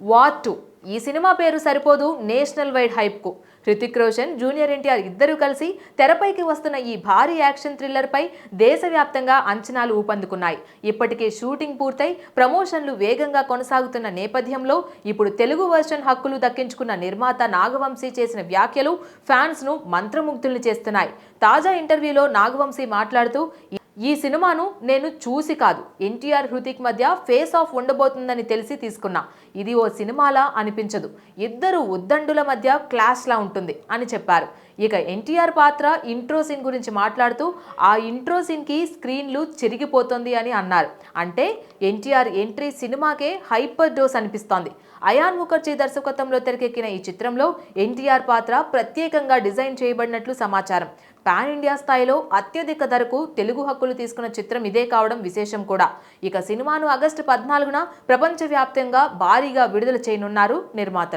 War two. ఈ cinema పేరు సరిపోదు నేషనల్ వైడ్ హైప్కు. హృతిక్ రోషన్ జూనియర్ ఎన్టీఆర్ ఇద్దరూ కలిసి తెరపైకి వస్తున్న ఈ భారీ యాక్షన్ థ్రిల్లర్పై దేశవ్యాప్తంగా అంచనాలు ఊపందుకున్నాయి. ఇప్పటికే షూటింగ్ పూర్తయి ప్రమోషన్లు వేగంగా కొనసాగుతున్న నేపథ్యంలో ఇప్పుడు తెలుగు వర్షన్ హక్కులు దక్కించుకున్న నిర్మాత నాగవంశీ చేసిన వ్యాఖ్యలు ఫ్యాన్స్ను మంత్రముగ్ధుల్ని చేస్తున్నాయి. తాజా ఇంటర్వ్యూలో నాగవంశీ మాట్లాడుతూ ఈ సినిమాను నేను చూసి కాదు. ఎన్టీఆర్ హృతిక్ మధ్య ఫేస్ ఆఫ్ ఉండబోతుందని తెలిసి తీసుకున్నా. ఇది ఓ సినిమాలా అనిపించదు. ఇద్దరు ఉద్దండుల మధ్య క్లాష్లా ఉంటుంది అని చెప్పారు. ఇక ఎన్టీఆర్ పాత్ర ఇంట్రో సీన్ గురించి మాట్లాడుతూ ఆ ఇంట్రో సీన్కి స్క్రీన్లు చెరిగిపోతుంది అని అన్నారు. అంటే ఎన్టీఆర్ ఎంట్రీ సినిమాకే హైపర్ డోస్ అనిపిస్తోంది. అయాన్ ముఖర్జీ దర్శకత్వంలో తెరకెక్కిన ఈ చిత్రంలో ఎన్టీఆర్ పాత్ర ప్రత్యేకంగా డిజైన్ చేయబడినట్లు సమాచారం. పాన్ ఇండియా స్థాయిలో అత్యధిక ధరకు తెలుగు హక్కులు తీసుకున్న చిత్రం ఇదే కావడం విశేషం కూడా. ఇక సినిమాను ఆగస్టు పద్నాలుగున ప్రపంచవ్యాప్తంగా భారీగా విడుదల చేయనున్నారు నిర్మాతలు.